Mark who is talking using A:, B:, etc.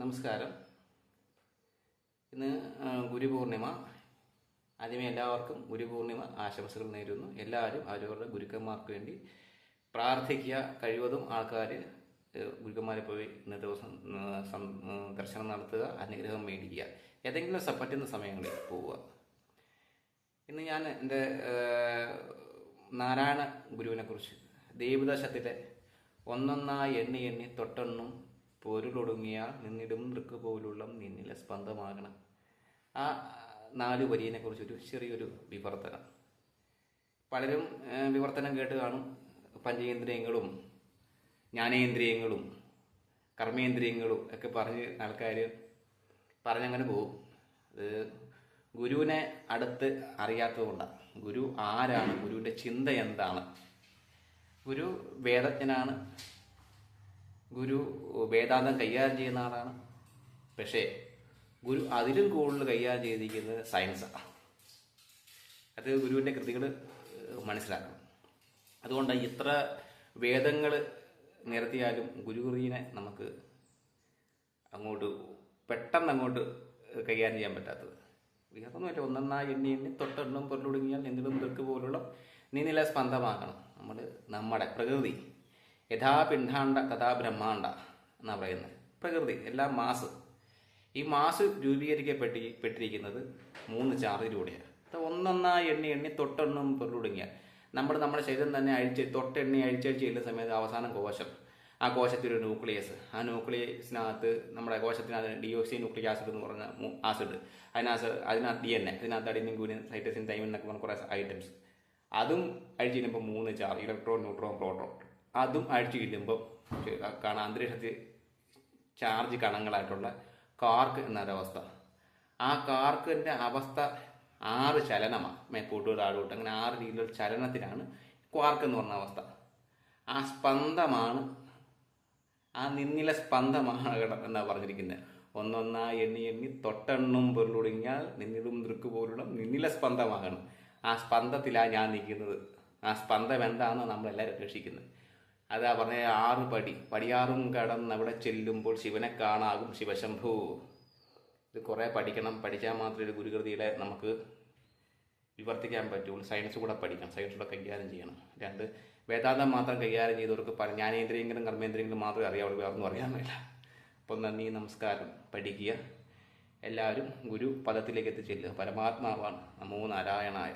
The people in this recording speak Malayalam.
A: നമസ്കാരം. ഇന്ന് ഗുരുപൂർണിമ. ആദ്യമേ എല്ലാവർക്കും ഗുരുപൂർണിമ ആശംസകൾ നേരുന്നു. എല്ലാവരും അവരവരുടെ ഗുരുക്കന്മാർക്ക് വേണ്ടി പ്രാർത്ഥിക്കുക കഴിവതും ആൾക്കാർ ഗുരുക്കന്മാരെ പോയി ഇന്ന ദിവസം ദർശനം നടത്തുക അനുഗ്രഹം മേടിക്കുക. ഏതെങ്കിലും പറ്റുന്ന സമയങ്ങളിൽ പോവുക. ഇന്ന് ഞാൻ എന്റെ നാരായണ ഗുരുവിനെക്കുറിച്ച് ദേവദശത്തിലെ ഒന്നൊന്നായി എണ്ണി എണ്ണി തൊട്ടെണ്ണും പൊരുളൊടുങ്ങിയാൽ നിന്നിടും നൃക്ക് പോലുള്ള നിന്നിലെ സ്പന്ദമാകണം. ആ നാല് വരിയെ കുറിച്ചൊരു ചെറിയൊരു വിവർത്തനം. പലരും വിവർത്തനം കേട്ട് കാണും. പഞ്ചേന്ദ്രിയങ്ങളും ജ്ഞാനേന്ദ്രിയങ്ങളും കർമ്മേന്ദ്രിയങ്ങളും ഒക്കെ പറഞ്ഞ് ആൾക്കാർ പറഞ്ഞങ്ങനെ പോകും. അത് ഗുരുവിനെ അടുത്ത് അറിയാത്തതുകൊണ്ടാണ്. ഗുരു ആരാണ്? ഗുരുവിന്റെ ചിന്ത എന്താണ്? ഗുരു വേദജ്ഞനാണ്. ഗുരു വേദാന്തം കൈകാര്യം ചെയ്യുന്ന ആളാണ്. പക്ഷേ ഗുരു അതിലും കൂടുതൽ കൈകാര്യം ചെയ്തിരിക്കുന്നത് സയൻസാണ് അത് ഗുരുവിന്റെ കൃതികൾ മനസ്സിലാക്കണം. അതുകൊണ്ട് ഇത്ര വേദങ്ങൾ നിരത്തിയാലും ഗുരുകുറിയെ നമുക്ക് അങ്ങോട്ട് പെട്ടെന്ന് അങ്ങോട്ട് കൈകാര്യം ചെയ്യാൻ പറ്റാത്തത്. വേറൊന്നുമില്ല ഒന്നെണ്ണായി എണ്ണി എണ്ണി തൊട്ടെണ്ണം പൊരുളൊടുങ്ങിയാൽ എന്തിനും തെക്ക് പോലുള്ള നീനില സ്പന്ദമാക്കണം നമ്മൾ നമ്മുടെ പ്രകൃതി. യഥാ പിണ്ഡാണ്ട തഥാ ബ്രഹ്മാണ്ട എന്നാണ് പറയുന്നത്. പ്രകൃതി എല്ലാം മാസ്. ഈ മാസ് രൂപീകരിക്കപ്പെട്ടി പെട്ടിരിക്കുന്നത് മൂന്ന് ചാർജിലൂടെയാണ് ഒന്നൊന്നായി എണ്ണി എണ്ണി തൊട്ടെണ്ണം പൊരുടുങ്ങിയ നമ്മൾ നമ്മുടെ ശരീരം തന്നെ അഴിച്ച് തൊട്ടെണ്ണി അഴിച്ചഴിച്ച് ചെല്ലുന്ന സമയത്ത് അവസാനം കോശം. ആ കോശത്തിൽ ഒരു ന്യൂക്ലിയസ്. ആ ന്യൂക്ലിയസിനകത്ത് നമ്മുടെ കോശത്തിനകത്ത് ഡിയോക്സി ന്യൂക്ലിക് ആസിഡ് എന്ന് പറഞ്ഞ ആസിഡ്. അതിനകത്ത് അതിനകത്ത് ഡി എൻ എ. അതിനകത്ത് അഡിനിൻ ഗുനിൻ സൈറ്റസിൻ തൈമിൻ എന്നൊക്കെ പറഞ്ഞ കുറേ ഐറ്റംസ്. അതും അഴിച്ചു ചെല്ലുമ്പോൾ മൂന്ന് ചാർജ് ഇലക്ട്രോൺ ന്യൂട്രോൺ പ്രോട്ടോൺ. അതും അഴിച്ചു കിട്ടുമ്പോൾ കാണാം അന്തരീക്ഷത്തിൽ ചാർജ് കണങ്ങളായിട്ടുള്ള കാർക്ക് എന്നൊരവസ്ഥ. ആ കാർക്കിന്റെ അവസ്ഥ ആറ് ചലനമാണ് മേപ്പോട്ട് താഴോട്ട് അങ്ങനെ ആറ് രീതിയിലുള്ള ചലനത്തിലാണ് ക്വാർക്ക് എന്ന് പറഞ്ഞ അവസ്ഥ. ആ സ്പന്ദമാണ് ആ നിന്നിലെ സ്പന്ദമാണ് എന്നാണ് എന്നാ പറഞ്ഞിരിക്കുന്നത് ഒന്നൊന്നായി എണ്ണി എണ്ണി തൊട്ടെണ്ണും പൊരുളൊടുങ്ങിയാൽ നിന്നിലും ദൃക്ക് പോലുള്ള നിന്നിലെ സ്പന്ദമാകണം. ആ സ്പന്ദത്തിലാണ് ഞാൻ നിൽക്കുന്നത്. ആ സ്പന്ദം എന്താണെന്ന് നമ്മളെല്ലാവരും രക്ഷിക്കുന്നത് അതാ പറഞ്ഞ ആറ് പടി. പടിയാറും കടന്ന് അവിടെ ചെല്ലുമ്പോൾ ശിവനെ കാണാകും ശിവശംഭു. ഇത് കുറേ പഠിക്കണം. പഠിച്ചാൽ മാത്രമേ ഒരു ഗുരുകൃതിയിലെ നമുക്ക് വിവർത്തിക്കാൻ പറ്റുള്ളൂ സയൻസ് കൂടെ പഠിക്കണം. സയൻസ് കൂടെ കൈകാര്യം ചെയ്യണം. രണ്ട് വേദാന്തം മാത്രം കൈകാര്യം ചെയ്തവർക്ക് ജ്ഞാനേന്ദ്രിയെങ്കിലും കർമ്മേന്ദ്രിയെങ്കിലും മാത്രമേ അറിയാവുള്ളൂ വേറൊന്നും അറിയാൻ മേല. അപ്പം നന്ദി നമസ്കാരം. പഠിക്കുക. എല്ലാവരും ഗുരു പദത്തിലേക്ക് എത്തിച്ചെല്ലുക. പരമാത്മാവാണ്. നമോ നാരായണായ.